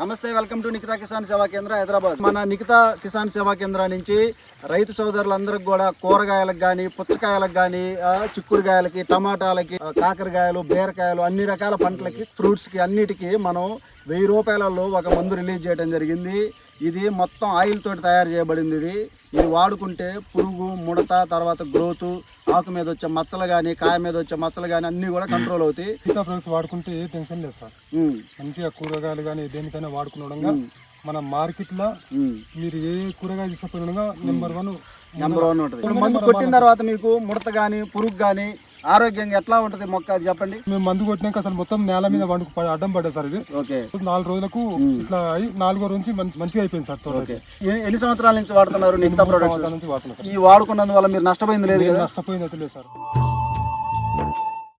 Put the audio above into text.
నమస్తే welcome to Nikhita Kisan సేవా కేంద్ర హైదరాబాద్. మన నిఖితా కిసాన్ సేవా కేంద్ర నుంచి రైతు సోదరులందరికి కూడా కూరగాయలకు కానీ పుచ్చకాయలకు కానీ చిక్కుడుకాయలకి టమాటాలకి కాకరకాయలు బీరకాయలు అన్ని రకాల పంటలకి ఫ్రూట్స్కి అన్నిటికీ మనం వెయ్యి రూపాయలలో ఒక మందు రిలీజ్ చేయడం జరిగింది. ఇది మొత్తం ఆయిల్ తోటి తయారు చేయబడింది ఇది. ఇది వాడుకుంటే పురుగు ముడత తర్వాత గ్రోత్ ఆకు మీద వచ్చే మచ్చలు కానీ కాయ మీద వచ్చే మచ్చలు కానీ అన్నీ కూడా కంట్రోల్ అవుతాయి. సీతా ఫ్రూట్స్ వాడుకుంటే ఏ టెన్షన్ లేదు సార్. మంచిగా కూరగాయలు కానీ దేనికైనా వాడుకునడంగా మన మార్కెట్లో. మీరు ఏ కూరగాయ తీసుకుపోయినగా నెంబర్ వన్ నెంబర్ వన్ ఉంటుంది. మందు కొట్టిన తర్వాత మీకు ముడత కానీ పురుగు కానీ ఆరోగ్యంగా ఎట్లా ఉంటుంది మొక్క అది చెప్పండి? మేము మందు కొట్టినాక అసలు మొత్తం నేల మీద వండుకు అడ్డం పడ్డా సార్ ఇది. ఓకే. నాలుగు రోజులకు ఇట్లా అయి నాలుగో నుంచి మంచి- మంచిగా అయిపోయింది సార్ ఓకే. ఎన్ని సంవత్సరాల నుంచి వాడుతున్నారు ప్రొడక్ట్స్? నుంచి ఈ వాడుకున్నందువల్ల మీరు నష్టపోయింది లేదు నష్టపోయింది అయితే లేదు సార్.